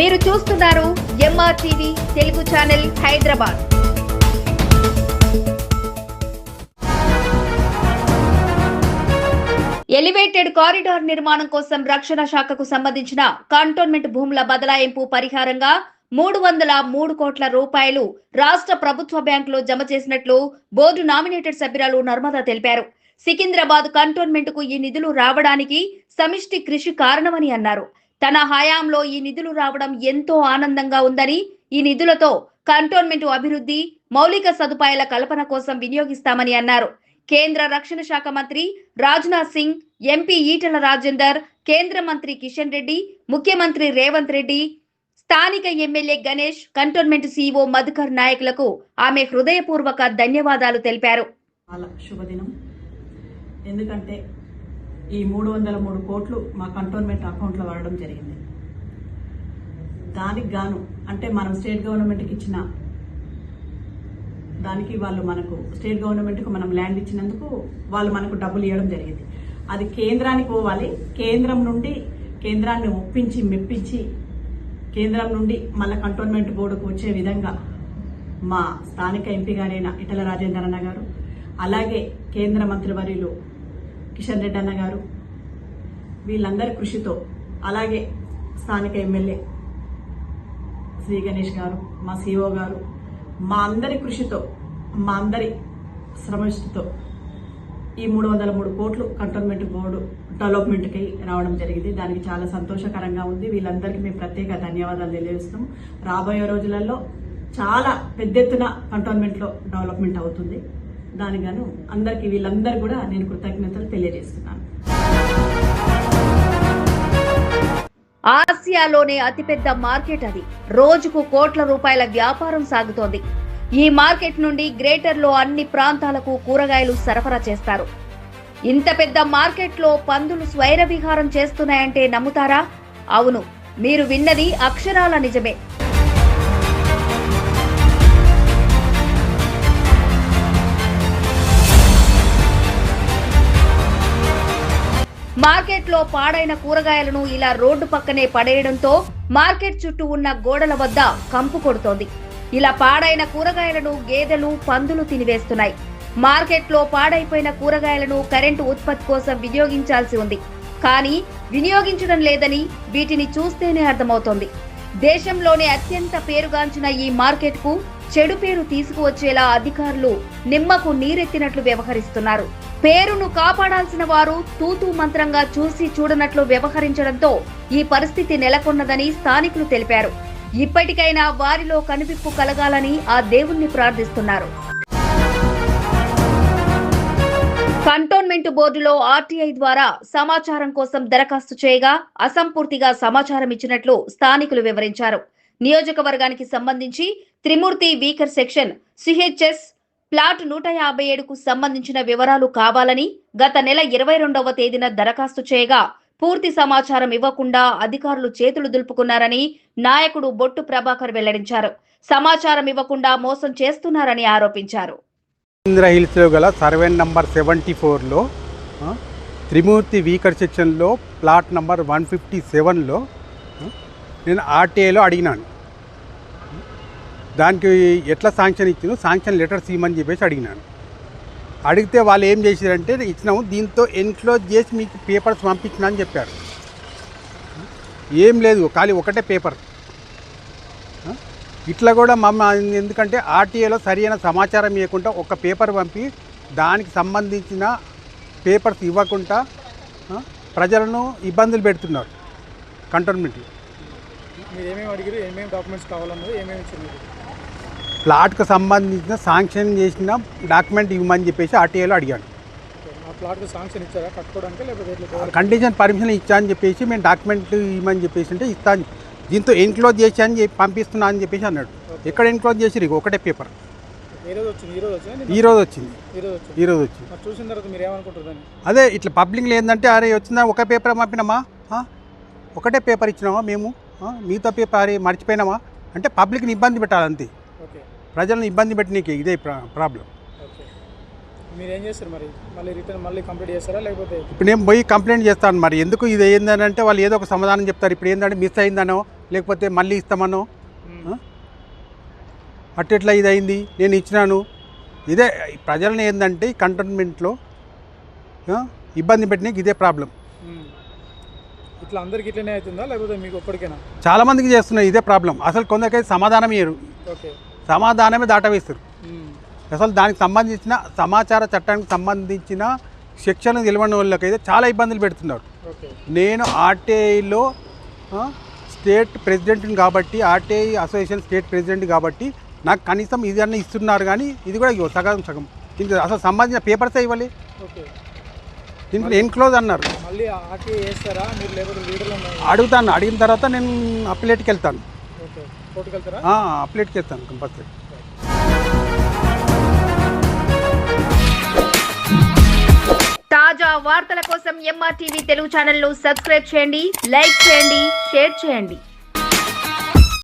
మీరు చూస్తున్నారు MR TV Telugu channel Hyderabad. Elevated corridor నిర్మాణం కోసం రక్షణ శాఖకు సంబంధించిన కంటోన్మెంట్ భూముల బదలాయింపు పరిహారంగా మూడు వందల మూడు కోట్ల రూపాయలు రాష్ట్ర ప్రభుత్వ బ్యాంకులో జమ చేసినట్లు బోర్డు నామినేటెడ్ సభ్యురాలు నర్మదా తెలిపారు. సికింద్రాబాద్ కంటోన్మెంట్కు ఈ నిధులు రావడానికి సమిష్టి కృషి కారణమని అన్నారు. తన హయాంలో ఈ నిధులు రావడం ఎంతో ఆనందంగా ఉందని ఈ నిధులతో కంటోన్మెంట్ అభివృద్ధి మౌలిక సదుపాయాల కల్పన కోసం వినియోగిస్తామని అన్నారు. కేంద్ర రక్షణ శాఖ మంత్రి రాజ్నాథ్ సింగ్ ఎంపీ ఈటల రాజేందర్ కేంద్ర మంత్రి కిషన్ రెడ్డి ముఖ్యమంత్రి రేవంత్ రెడ్డి స్థానిక MLA Ganesh cantonment CEO Madhukar నాయకులకు ఆమె హృదయపూర్వక ధన్యవాదాలు తెలిపారు. శుభదినం. ఎందుకంటే ఈ మూడు వందల మూడు కోట్లు మా కంటోన్మెంట్ అకౌంట్లో వాడడం జరిగింది. దానికి గాను అంటే మనం స్టేట్ గవర్నమెంట్కి ఇచ్చిన దానికి వాళ్ళు మనకు స్టేట్ గవర్నమెంట్కు మనం ల్యాండ్ ఇచ్చినందుకు వాళ్ళు మనకు డబ్బులు ఇవ్వడం జరిగింది. అది కేంద్రానికి పోవాలి. కేంద్రం నుండి కేంద్రాన్ని ఒప్పించి మెప్పించి కేంద్రం నుండి మళ్ళీ కంటోన్మెంట్ బోర్డుకు వచ్చే విధంగా మా స్థానిక ఎంపీ గారైన ఇటల రాజేందర్ అన్న గారు అలాగే కేంద్ర మంత్రివర్యులు కిషన్ రెడ్డి అన్న గారు వీళ్ళందరి కృషితో అలాగే స్థానిక ఎమ్మెల్యే శ్రీ గణేష్ గారు మా సిఓ గారు మా అందరి కృషితో మా అందరి శ్రమతో ఈ మూడు వందల మూడు కోట్లు కంటోన్మెంట్ బోర్డు డెవలప్మెంట్కి రావడం జరిగింది. దానికి చాలా సంతోషకరంగా ఉంది. వీళ్ళందరికీ మేము ప్రత్యేక ధన్యవాదాలు తెలియజేస్తున్నాం. రాబోయే రోజులలో చాలా పెద్ద ఎత్తున కంటోన్మెంట్లో డెవలప్మెంట్ అవుతుంది. దానికి గాను వీళ్ళందరూ కూడా నేను కృతజ్ఞతలు తెలియజేస్తున్నాను. ఆసియాలోనే అతిపెద్ద మార్కెట్ అది. రోజుకు కోట్ల రూపాయల వ్యాపారం సాగుతోంది. ఈ మార్కెట్ నుండి గ్రేటర్లో అన్ని ప్రాంతాలకు కూరగాయలు సరఫరా చేస్తారు. ఇంత పెద్ద మార్కెట్లో పందులు స్వైర విహారం చేస్తున్నాయంటే నమ్ముతారా? అవును మీరు విన్నది అక్షరాల నిజమే. మార్కెట్లో పాడైన కూరగాయలను ఇలా రోడ్డు పక్కనే పడేయడంతో మార్కెట్ చుట్టూ ఉన్న గోడల వద్ద కంపు కొడుతోంది. ఇలా పాడైన కూరగాయలను గేదెలు పందులు తినివేస్తున్నాయి. మార్కెట్లో పాడైపోయిన కూరగాయలను కరెంటు ఉత్పత్తి కోసం వినియోగించాల్సి ఉంది. కానీ వినియోగించడం లేదని వీటిని చూస్తేనే అర్థమవుతోంది. దేశంలోనే అత్యంత పేరుగాంచిన ఈ మార్కెట్కు చెడు పేరు తీసుకువచ్చేలా అధికారులు నిమ్మకు నీరెత్తినట్లు వ్యవహరిస్తున్నారు. పేరును కాపాడాల్సిన వారు తూతూ మంత్రంగా చూసి చూడనట్లు వ్యవహరించడంతో ఈ పరిస్థితి నెలకొన్నదని స్థానికులు తెలిపారు. ఇప్పటికైనా వారిలో కనిపిప్పు కలగాలని ఆ దేవుణ్ణి ప్రార్థిస్తున్నారు. కంటోన్మెంట్ బోర్డులో ఆర్టీఐ ద్వారా సమాచారం కోసం దరఖాస్తు చేయగా అసంపూర్తిగా సమాచారం ఇచ్చినట్లు స్థానికులు వివరించారు. నియోజకవర్గానికి సంబంధించి Trimurthy weaker section CHS plot నూట యాభై ఏడుకు సంబంధించిన వివరాలు కావాలని గత నెల ఇరవై రెండవ తేదీన దరఖాస్తు చేయగా పూర్తి సమాచారం ఇవ్వకుండా అధికారులు చేతులు దులుపుకున్నారని నాయకుడు బొట్టు ప్రభాకర్ వెల్లడించారు. సమాచారం ఇవ్వకుండా మోసం చేస్తున్నారని ఆరోపించారు. ఇంద్ర హిల్స్లో గల సర్వే నంబర్ సెవెంటీ ఫోర్లో త్రిమూర్తి వీకర్ సెక్షన్లో ప్లాట్ నంబర్ వన్ ఫిఫ్టీ సెవెన్లో నేను ఆర్టీఐలో అడిగినాను. దానికి ఎట్లా శాంక్షన్ ఇచ్చిన శాంక్షన్ లెటర్స్ ఇవ్వమని చెప్పేసి అడిగినాను. అడిగితే వాళ్ళు ఏం చేశారంటే ఇచ్చినాము దీంతో ఎన్క్లోజ్ చేసి మీకు పేపర్స్ పంపించిన అని చెప్పారు. ఏం లేదు ఖాళీ ఒకటే పేపర్ ఇట్లా కూడా మమ్మ ఎందుకంటే ఆర్టీఏలో సరైన సమాచారం ఇవ్వకుండా ఒక పేపర్ పంపి దానికి సంబంధించిన పేపర్స్ ఇవ్వకుండా ప్రజలను ఇబ్బందులు పెడుతున్నారు. కంటోన్మెంట్లో మీరు ఏమేమి అడిగారు ఏమేమి డాక్యుమెంట్స్ కావాలన్నది ఏమేమి ఇచ్చారు ప్లాట్కు సంబంధించిన శాంక్షన్ చేసిన డాక్యుమెంట్ ఇవ్వమని చెప్పేసి ఆర్టీఏలో అడిగాను కండిషన్ పర్మిషన్ ఇచ్చా అని చెప్పేసి మేము డాక్యుమెంట్ ఇవ్వమని చెప్పేసి అంటే ఇస్తా అని దీంతో ఎన్క్లోజ్ చేసి అని చెప్పి పంపిస్తున్నా అని చెప్పేసి అన్నాడు. ఎక్కడ ఎన్క్లోజ్ చేసి ఒకటే పేపర్. ఈ రోజు వచ్చింది. ఈ రోజు వచ్చింది? అదే ఇట్లా పబ్లిక్లో ఏంటంటే అరే వచ్చిందా? ఒక పేపర్ పంపినామా? ఒకటే పేపర్ ఇచ్చినామా మేము? మిగతా పేపర్ అరే మర్చిపోయినామా? అంటే పబ్లిక్ని ఇబ్బంది పెట్టాలి అంతే. ఓకే. ప్రజలను ఇబ్బంది పెట్టనీకి ఇదే ప్రా- ప్రాబ్లం. ఓకే. మీరు ఏం చేస్తారు మరి? మళ్ళీ రిటర్న్ మళ్ళీ కంప్లీట్ చేస్తారా? లేకపోతే ఇప్పుడు నేను పోయి కంప్లైంట్ చేస్తాను మరి. ఎందుకు ఇది ఏందని అంటే వాళ్ళు ఏదో ఒక సమాధానం చెప్తారు. ఇప్పుడు ఏంటంటే మిస్ అయిందనో లేకపోతే మళ్ళీ ఇస్తామనో. అట్టెట్లా ఇది అయింది నేను ఇచ్చినాను. ఇదే ప్రజలను ఏంటంటే కంటోన్మెంట్లో ఇబ్బంది పెట్టినకి ఇదే ప్రాబ్లం. ఇట్లా అందరికి ఇట్లనే అవుతుందా? లేకపోతే మీకు ఒక్కడికేనా? చాలామందికి చేస్తున్నారు ఇదే ప్రాబ్లం. అసలు కొందరికైతే సమాధానం ఇయ్యరు. ఓకే. సమాధానమే దాటవేస్తారు. అసలు దానికి సంబంధించిన సమాచార చట్టానికి సంబంధించిన శిక్షణ తెలియని వాళ్ళకైతే చాలా ఇబ్బందులు పెడుతున్నారు. నేను ఆర్టీఐలో స్టేట్ ప్రెసిడెంట్ని కాబట్టి ఆర్టీఐ అసోసియేషన్ స్టేట్ ప్రెసిడెంట్ కాబట్టి నాకు కనీసం ఇది అన్న ఇస్తున్నారు కానీ ఇది కూడా ఇవ్వ సగం సగం. దీనికి అసలు సంబంధించిన పేపర్సే ఇవ్వాలి? దీంట్లో ఎన్క్లోజ్ అన్నారు. అడుగుతాను. అడిగిన తర్వాత నేను అప్లేట్కి వెళ్తాను. అప్లేట్కి వెళ్తాను కంపల్సరీ. తాజా వార్తల కోసం ఎంఆర్టీవీ తెలుగు ఛానల్ను సబ్స్క్రైబ్ చేయండి లైక్ చేయండి షేర్ చేయండి.